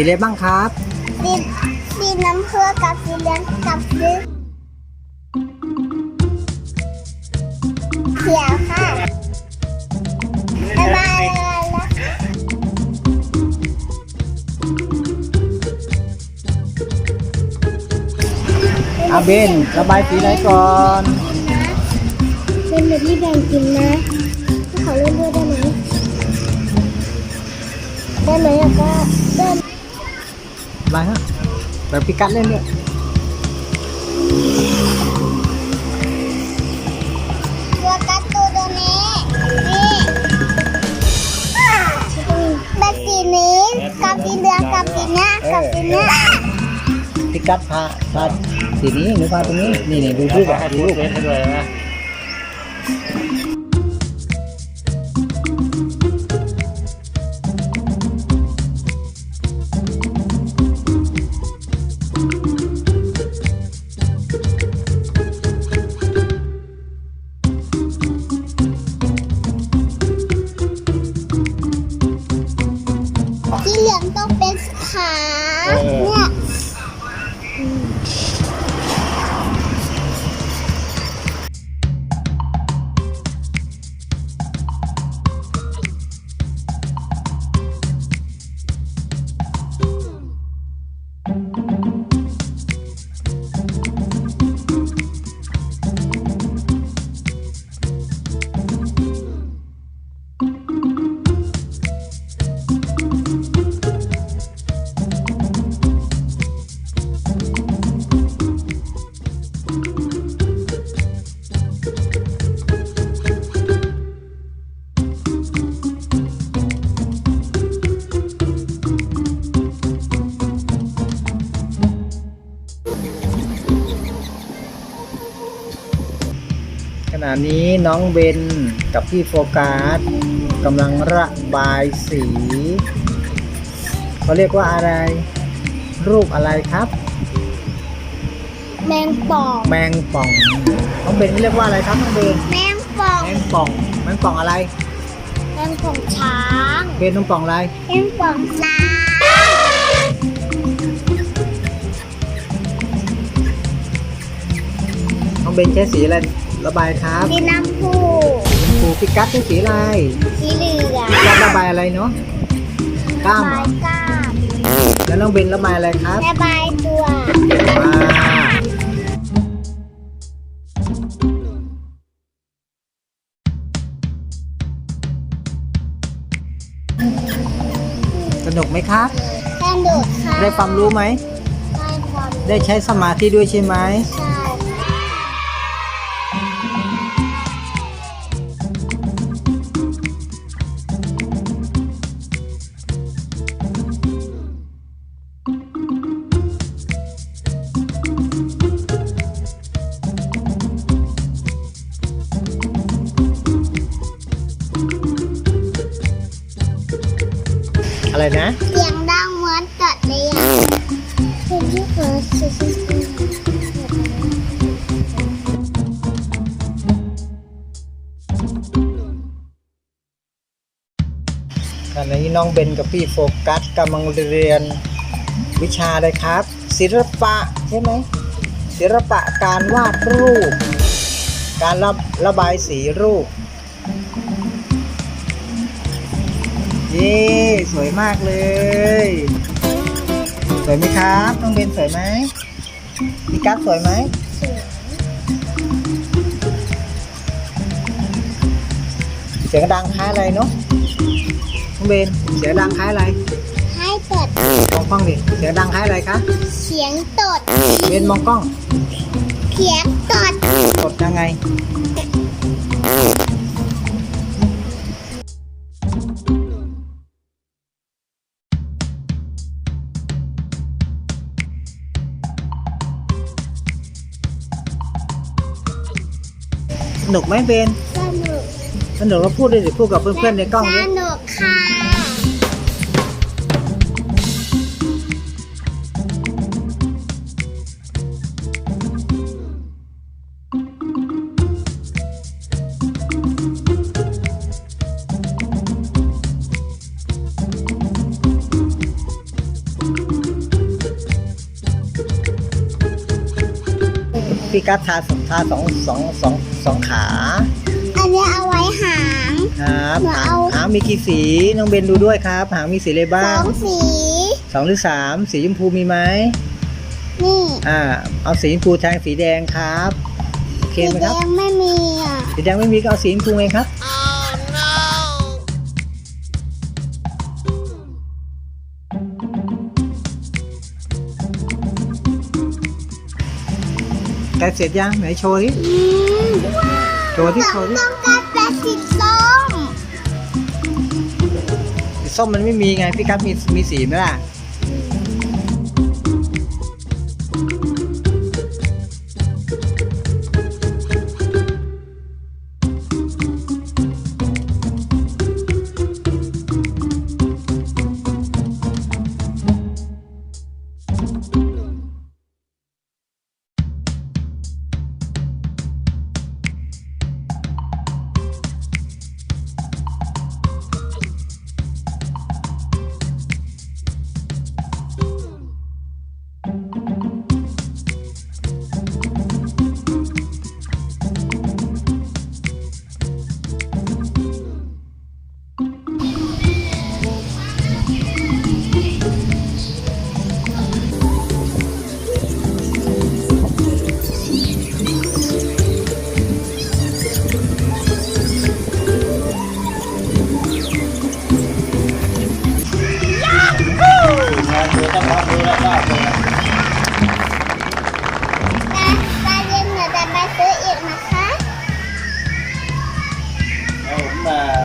สีอะไรบ้างครับ สีสีน้ำเพื่อกับสีเหลืองกับสีเขียวค่ะบ๊ายบายเลยนะอาเบนระบายสีไหนก่อนเป็นแบบที่แบ่งกินนะให้เขาเล่นด้วยได้ไหมได้ไหมแล้วก็ได้อะไรฮะแบบพิกัดเล่นด้วยตัวการ์ตูนตัวนี้ นี่แบบสีนี้กับสีเหลืองกับสีเนี้ยกับสีเนี้ยพิกัดพาพาสีนี้หรือพาตรงนี้ นี่นี่ดูรูปอะดูรูปให้ด้วยนะ ณะนี้น้องเบนกับพี่โฟกัสกำลังระบายสีเขาเรียกว่าอะไร รูปอะไรครับ แมงป่อง แมงป่องน้องเบนเรียกว่าอะไรครับน้องเบนแมงป่อง แมงป่องแมงป่องอะไร แมงป่องช้างเบนน้องป่องอะไรแมงป่องช้างน้องเบนใช้สีอะไร ระบายครับสีน้ำพูครูพิกัดใช้สีอะไรสีเหลืองพิกัดระบายอะไรเนาะกล้ามเหรบาอยก้ามแล้วน้องเบนระบายอะไรครับระบายตัวว้าวสนุกไหมครับแค่ดูดค่ะ ได้ความรู้ไหม ได้ความ ได้ใช้สมาธิด้วยใช่ไหมใช่ อะไรนะ เสียงดังเหมือนกัดเลยอะเป็นที่เกิดสุดตอนนี้น้องเบนกับพี่โฟกัสกำลังเรียนวิชาอะไรครับ ศิลปะใช่ไหมศิลปะการวาดรูป การระระบายสีรูป เย้สวยมากเลย สวยไหมครับน้องเบนสวยไหมพี่กัสสวยไหมเสียงดังคล้ายอะไรเนาะน้องเบนเสียงดังคล้ายอะไรๆให้เปิดมองกล้องดิเสียงดังคล้ายอะไรคะเสียงตดเบนมองกล้องเสียงตดกดยังไง สนุกไหมเบนสนุกสนุกแล้วพูดด้วยดิพูดกับเพื่อนๆในกล้องสดิ นุกค่ะ พี่กัดทาทาสองสองสองสองขาอันนี้เอาไว้หาง ครับหนูหางเอา หางมีกี่สีน้องเบนดูด้วยครับ หางมีสีอะไรสบ้าองงสีสองหรือสามสีชมพูมีไหมนี่อ่าเอาสีชมพูแทนสีแดงครับโอเคสีไหมแดครับ งไม่มีอะสีแดงไม่มีก็เอาสีชมพูไงครับ แกะเสร็จยังไหนโชว์ดิอืมโชว์ที่โชว์ที่ต้องการแปดสิบส้มส้มมันไม่มีไงพี่กัดมีมีสีไหมล่ะม